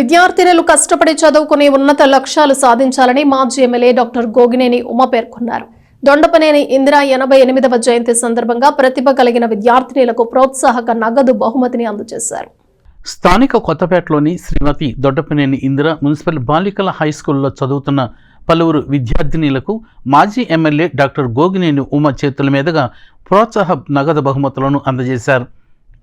విద్యార్థినులు కష్టపడి చదువుకుని ఉన్నత లక్ష్యాలు సాధించాలని మాజీ ఎమ్మెల్యే డాక్టర్ గోగినేని ఉమ పేర్కొన్నారు. దొండపనేని ఇందిరా ఎనభై ఎనిమిదవ జయంతి సందర్భంగా ప్రతిభ కలిగిన విద్యార్థినులకు ప్రోత్సాహక నగదు బహుమతిని అందజేశారు. స్థానిక కొత్తపేటలోని శ్రీమతి దొడ్డపనేని ఇందిర మున్సిపల్ బాలికల హై స్కూల్లో చదువుతున్న పలువురు విద్యార్థినులకు మాజీ ఎమ్మెల్యే డాక్టర్ గోగినేని ఉమ చేతుల మీదుగా ప్రోత్సాహ నగదు బహుమతులను అందజేశారు.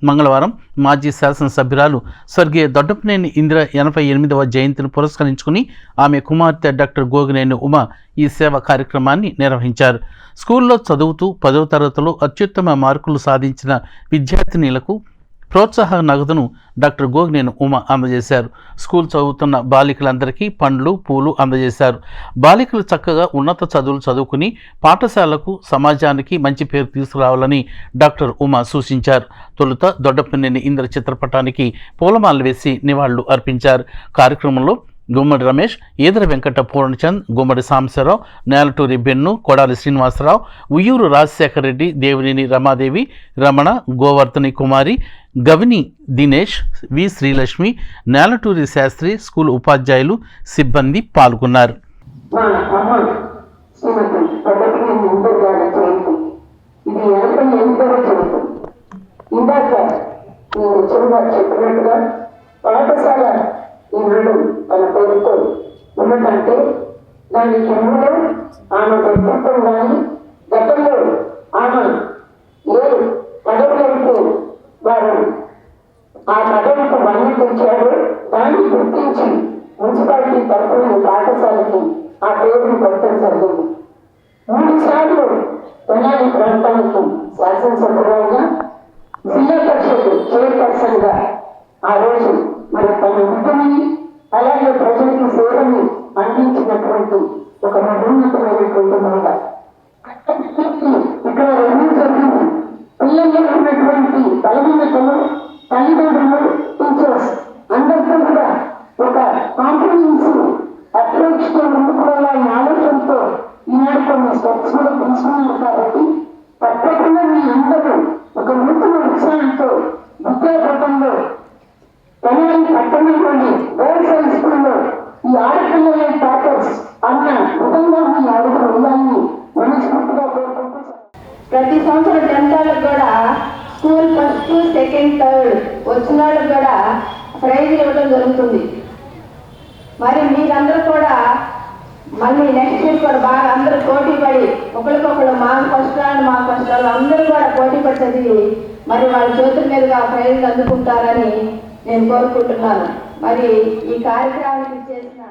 మంగళవారం మాజీ శాసనసభ్యురాలు స్వర్గీయ దొడ్డపనేని ఇందిర ఎనభై ఎనిమిదవ జయంతిని పురస్కరించుకుని ఆమె కుమార్తె డాక్టర్ గోగినేని ఉమ ఈ సేవ కార్యక్రమాన్ని నిర్వహించారు. స్కూల్లో చదువుతూ పదవ తరగతిలో అత్యుత్తమ మార్కులు సాధించిన విద్యార్థినీలకు ప్రోత్సాహ నగదును డాక్టర్ గోగినేని ఉమ అందజేశారు. స్కూల్ చదువుతున్న బాలికలందరికీ పండ్లు పూలు అందజేశారు. బాలికలు చక్కగా ఉన్నత చదువులు చదువుకుని పాఠశాలకు సమాజానికి మంచి పేరు తీసుకురావాలని డాక్టర్ ఉమ సూచించారు. తొలుత దొడ్డపన్నెని ఇంద్ర చిత్రపటానికి పూలమాలలు వేసి నివాళులు అర్పించారు. కార్యక్రమంలో గుమ్మడి రమేష్ ఈదర వెంకట పూర్ణచంద్ గుమ్మడి సాంబశివరావు నేలటూరి బెన్ను కొడాలి శ్రీనివాసరావు ఉయ్యూరు రాజశేఖర రెడ్డి దేవినేని రమాదేవి రమణ గోవర్ధని కుమారి గవిని దినేష్ వి శ్రీలక్ష్మి నేలటూరి శాస్త్రి స్కూల్ ఉపాధ్యాయులు సిబ్బంది పాల్గొన్నారు. ఇందాక నేను చిరుగా చెప్పినట్టుగా ఆమె కానీ గతంలో ఆమె ఏ పదవులకు వారు ఆ పదవికి మన్ను తెచ్చారు. దాన్ని గుర్తించి మున్సిపాలిటీ తరఫున పాఠశాలకి ఆ పేరును పెట్టడం జరిగింది. మూడు సార్లు తెనాలి ప్రాంతానికి శాసనసభ్యులుగా జిల్లా పరిషత్ చైర్పర్సన్గా ఆ రోజు మరి తన ఉద్యమిని అలాగే ప్రజలకు సేవని అందించినటువంటి ఒక మహోన్నత మహిళ ఇక్కడ రెండు జరిగింది పిల్లల్లో ఉన్నటువంటి బలహీనతలు తల్లిదండ్రులు టీచర్స్ అందరితో కూడా ఒక కాంప్రహెన్సివ్ అప్రోచ్తో ముందుకోవాలనే ఆలోచనతో ఈనాడు కొన్ని స్టెప్స్ కూడా తీసుకున్నారు కాబట్టి తప్పకుండా మీ అందరూ ఒక నూతన ఉత్సాహంతో విద్యాపథంలో తెనాలి పట్టణంలోని గర్ల్స్ హై స్కూల్లో ఈ ఆడపిల్లల టాపర్స్ అన్న విధంగా ప్రతి సంవత్సరం టెన్త్ కూడా స్కూల్ ఫస్ట్ సెకండ్ థర్డ్ వచ్చిన వాళ్ళకి కూడా ప్రైజ్ ఇవ్వడం జరుగుతుంది. మరి మీరందరూ కూడా మళ్ళీ నెక్స్ట్ ఇయర్ కూడా బాగా అందరూ పోటీ పడి ఒకరికొకరు మా ఫస్ట్ రాండ్ మా ఫస్ట్ రాండ్ అందరూ కూడా పోటీ పడి మరి వాళ్ళ చేతుల మీదుగా ప్రైజ్ అందుకుంటారని నేను కోరుకుంటున్నాను. మరి ఈ కార్యక్రమానికి చేసిన